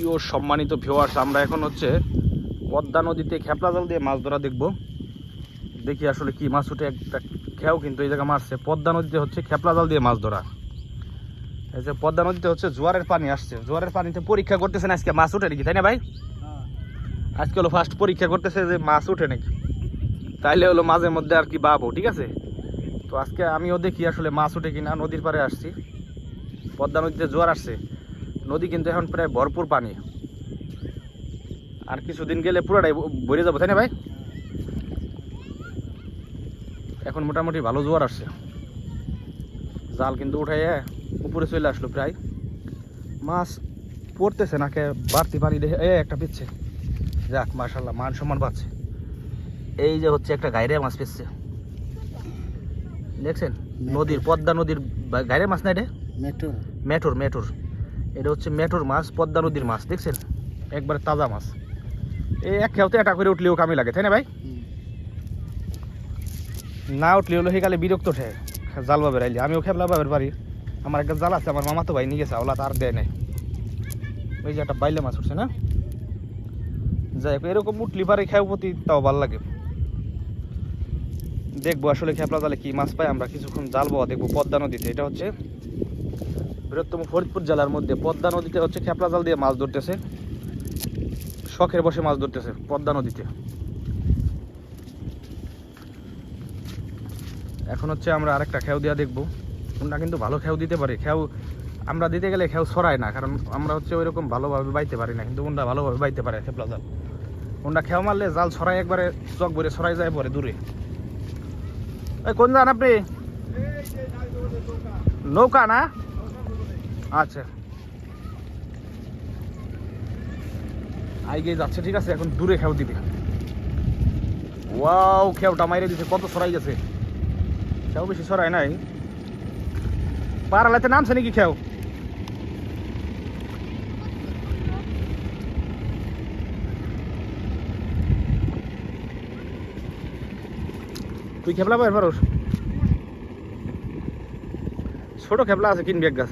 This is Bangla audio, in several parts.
সুপ্রিয় সম্মানিত ভিউয়ার্স আমরা এখন হচ্ছে পদ্মা নদীতে খেপলা জাল দিয়ে মাছ ধরা দেখব। দেখি আসলে কি মাছ উঠে একটা খেয়াও কিন্তু এই জায়গা মারছে। পদ্মা নদীতে হচ্ছে খেপলা জাল দিয়ে মাছ ধরা। এই যে পদ্মা নদীতে হচ্ছে জোয়ারের পানি আসছে। জোয়ারের পানিতে পরীক্ষা করতেছেন আজকে মাছ উঠে নাকি তাই না ভাই? আজকে হলো ফার্স্ট পরীক্ষা করতেছে যে মাছ উঠে নাকি। তাইলে হলো মাঝে মধ্যে আর কি বাবো ঠিক আছে? তো আজকে আমিও দেখি আসলে মাছ উঠে কিনা নদীর পাড়ে আসছি। পদ্মা নদীতে জোয়ার আসছে। নদী কিন্তু এখন প্রায় ভরপুর পানি। আর কিছুদিন গেলে পুরোটাই ভরে যাব তাই না ভাই? এখন মোটামুটি ভালো জোয়ার আসছে। জাল কিন্তু উঠাই উপরে চলে আসলো প্রায়। মাছ পড়তেছে নাকে বাড়তি পানি দেখে এ একটা পিচ্ছে। যাক মার্শাল্লাহ মান সম্মান পাচ্ছে এই যে হচ্ছে একটা গাইরে মাছ পেচ্ছে দেখছেন? নদীর পদ্মা নদীর গাইরে মাছ না এটা? মেট্রো। মেটর মেটর এটা হচ্ছে মেটর মাছ, পদ্মা নদীর মাছ, দেখছেন? একবারে তাজা মাছ। এই এক খেয়াতে এটা করে উঠলেও কামি লাগে, তাই না ভাই? না উঠলে হলো সেকালে বিরক্ত ওঠে, জাল বাবের আইলে। আমিও খেপলা বাবের পারি আমার একটা জাল আছে, আমার মামা তো ভাই নিয়ে গেছে, ওলা তার দেয় নাই। ওই যে একটা বাইলে মাছ উঠছে না? যাই হোক, এরকম উঠলি পারে খেয়াও প্রতি তাও ভালো লাগে। দেখব আসলে খেপলা জালে কি মাছ পাই আমরা কিছুক্ষণ জাল বাবা দেখব পদ্মা নদীতে। এটা হচ্ছে বৃহত্তম ফরিদপুর জেলার মধ্যে পদ্মা নদীতে হচ্ছে খেপলা জাল দিয়ে মাছ ধরতেছে। শখের বসে মাছ ধরতেছে পদ্মা নদীতে। এখন হচ্ছে আমরা আরেকটা খেউ দিয়া দেখব। কোনটা কিন্তু ভালো খেউ দিতে পারে। খেউ আমরা দিতে গেলে খেউ ছড়ায় না, কারণ আমরা হচ্ছে ওই রকম ভালোভাবে বাইতে পারি না, কিন্তু কোনটা ভালোভাবে বাইতে পারে খেপলা জাল। কোনটা খেউ মারলে জাল ছড়াই একবারে চক ভরে ছড়াই যায় পরে দূরে। কোন যান আপনি? নৌকা না? আচ্ছা। আইগে যাচ্ছে, ঠিক আছে? এখন দূরে খেউ দিবে। ওয়াও খেউটা মাইরে দিছে, কত সরাই গেছে। খেউ বেশি সরাই নাই। পারালাতে নামছে নাকি খেউ তুই খেপলা পারোস? ছোট খেপলা আছে কিনবি এক গাছ।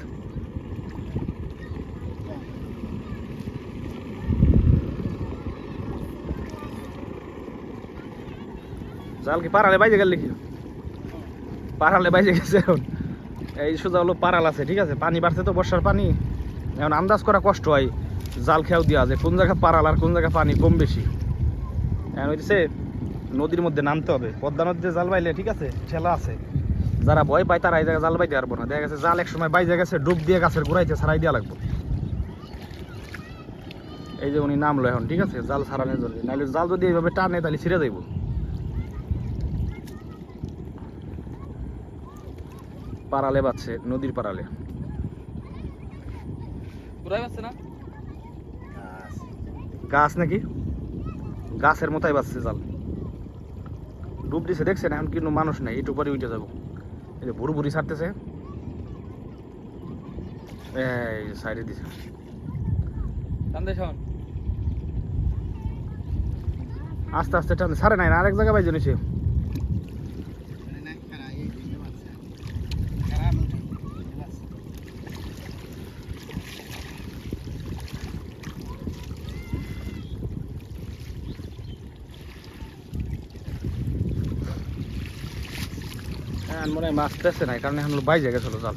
জাল কি বাইজে গেল নাকি? পারালে বাইজে গেছে এখন। এই সোজা হলো পারাল আছে, ঠিক আছে? পানি বাড়ছে তো বর্ষার পানি। এখন আন্দাজ করা কষ্ট হয় জাল খেয়াও দেওয়া যায় কোন জায়গায় পারাল আর কোন জায়গায় পানি কম বেশি। এখন হইতেছে নদীর মধ্যে নামতে হবে। পদ্মা নদীতে জাল বাইলে, ঠিক আছে? ঠেলা আছে। যারা ভয় পায় তারা এই জায়গায় জাল বাইতে পারব না। দেখা গেছে জাল এক সময় বাইজে গেছে, ডুব দিয়ে গাছের গোড়াইতে ছাড়াই দেওয়া লাগবে। এই যে উনি নামলো এখন, ঠিক আছে? জাল ছাড়ানোর জন্য নাহলে জাল যদি এইভাবে টানে তাহলে ছিঁড়ে যাইব। পাড়ালে বাচ্ছে নদীর পাড়ালে। না? গাছ। নাকি? গাছের মতোই বাজছে জাল। ডুব দিছে দেখছেন? এখন কিন্তু মানুষ নাই একটু পরে উঠে যাব। এই যে ভুরু ভুরি ছাড়তেছে। এই সাইডে দিছে। আস্তে আস্তে টান সারে নাই না আরেক জায়গায় বাইজে নিছে। হ্যাঁ মনে হয় মাছ পেছে নাই কারণ এখন বাইজে গেছিল জাল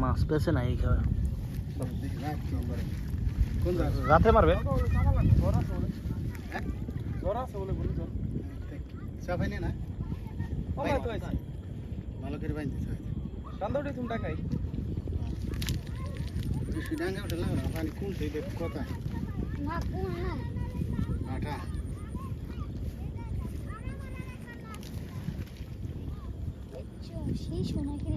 মাছ পেছে নাই রাতে মারবে? ভালো করে তুমি বেশি ডাঙ্গা পানি কোন কথা। আটা শিশু নাকি?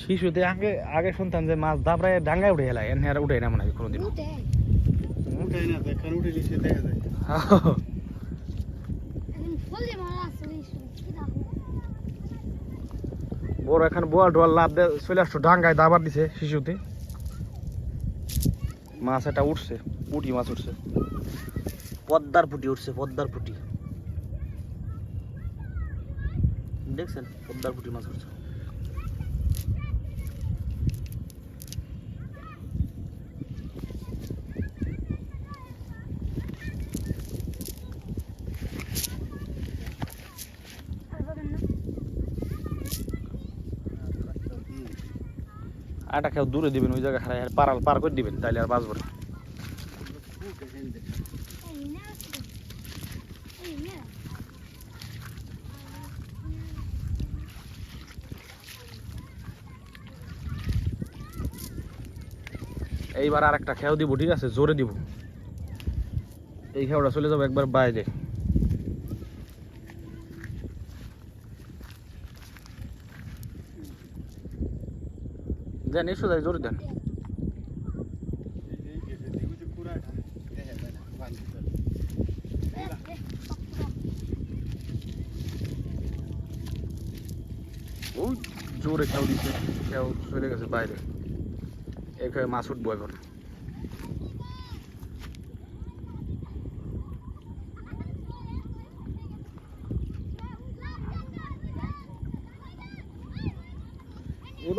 শিশুতে আগে আগে শুনতাম যে মাছ দাবড়ায় ডাঙ্গায় উঠে এলাই এনে আর উঠে না মনে হয় কোনোদিন না দেখেন উঠে নিচে দেখা যায়। বড় এখানে বোয়াল টোয়াল লাভ চলে আসছো ডাঙ্গায় দাবার দিছে শিশুতে মাছ একটা উঠছে পুটি মাছ উঠছে। পদ্মার পুটি উঠছে পদ্মার পুটি। দেখছেন? পদ্মার পুটি মাছ উঠছে। আটা খেয়ে দূরে দিবেন, ওই জায়গায় হারাই পারাল পার করে দিবেন, তাইলে আর বাঁচবো না। এই না আছে এই না এইবার আর একটা খেয়াও দিব, ঠিক আছে? জোরে দিব। এই খেয়াটা চলে যাব একবার বাইরে। দেন, এসো যাই, জোরে দেন। জোরে খেয়াও দিচ্ছে খেয়াও চলে গেছে বাইরে। এই খেয়ে মাছ উঠবো এখন।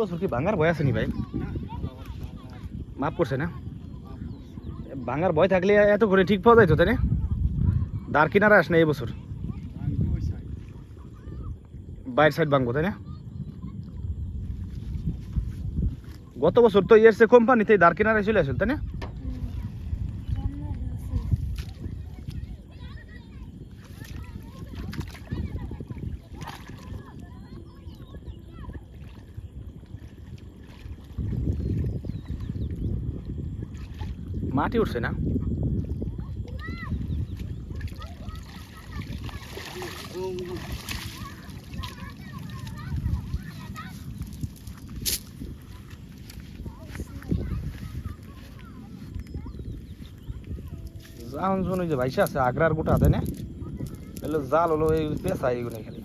বছর কি ভাঙার ভয় আসেনি ভাই? মাফ করছে না? ভাঙার ভয় থাকলে এত করে ঠিক পাওয়া যাইতো তাই না? দাঁড় কিনারে আস না এবছর বছর। বাইর সাইড ভাঙবো তাই না? গত বছর তো ইয়ের সে কোম্পানিতে দাঁড় কিনারে চলে আসল তাই না? মাটি উঠছে না। জান শুনুন যে ভাইসা আছে, আগ্রার গোটা, তাই না? জাল হলো এই পেশা এইগুলো খালি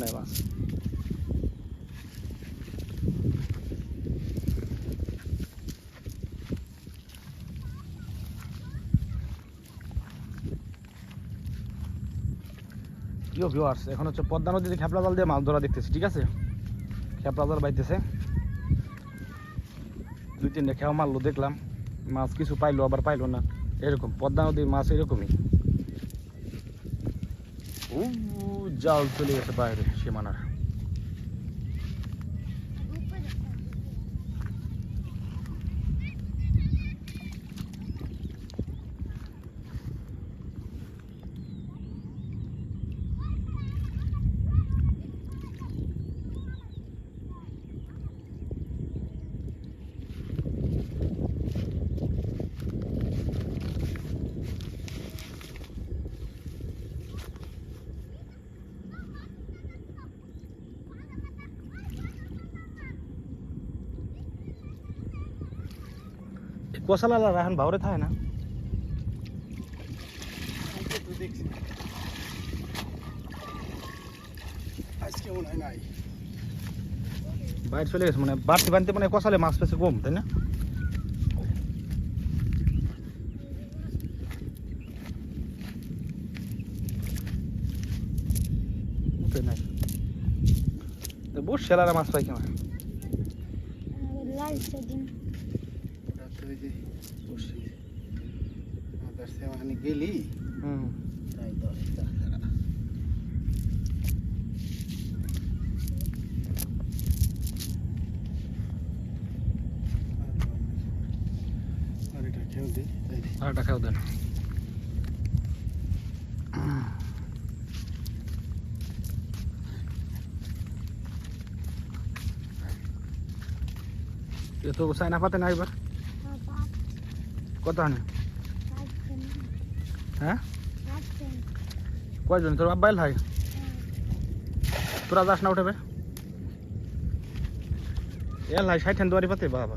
মাছ প্রিয় ভিউয়ার্স এখন হচ্ছে পদ্মা নদীতে খেপলা জাল দিয়ে মাছ ধরা দেখতেছি, ঠিক আছে? খেপলা জাল বাইতেছে। দুই তিনটে খেয়া মারলো, দেখলাম। মাছ কিছু পাইলো, আবার পাইলো না। এরকম, পদ্মা নদীর মাছ এরকমই। জাল চলে গেছে বাইরে সীমানার কষালালা এখন ভাওরে থাকে না? বাইরে চলে গেছে মানে বাড়তি বাড়তে মানে কষালে মাছ পেছে কম তাই না? বহুত সেলারা মাছ পাই কেমন আমাদের লাল সেদিন ওটা তো ওই যে বসি আমাদের সে ওখানে গেলি হুম তাই দশ টাকা আর এটা খেয়েও দিই দিই। আর দেন। তো সাইনা পাতে না পাঁচ কত হানি হ্যাঁ? কয়জন? তোর আব্বাইল হয় তোরা যাস না উঠবে এলাই ষাট দুয়ারি পাতে, বাবা।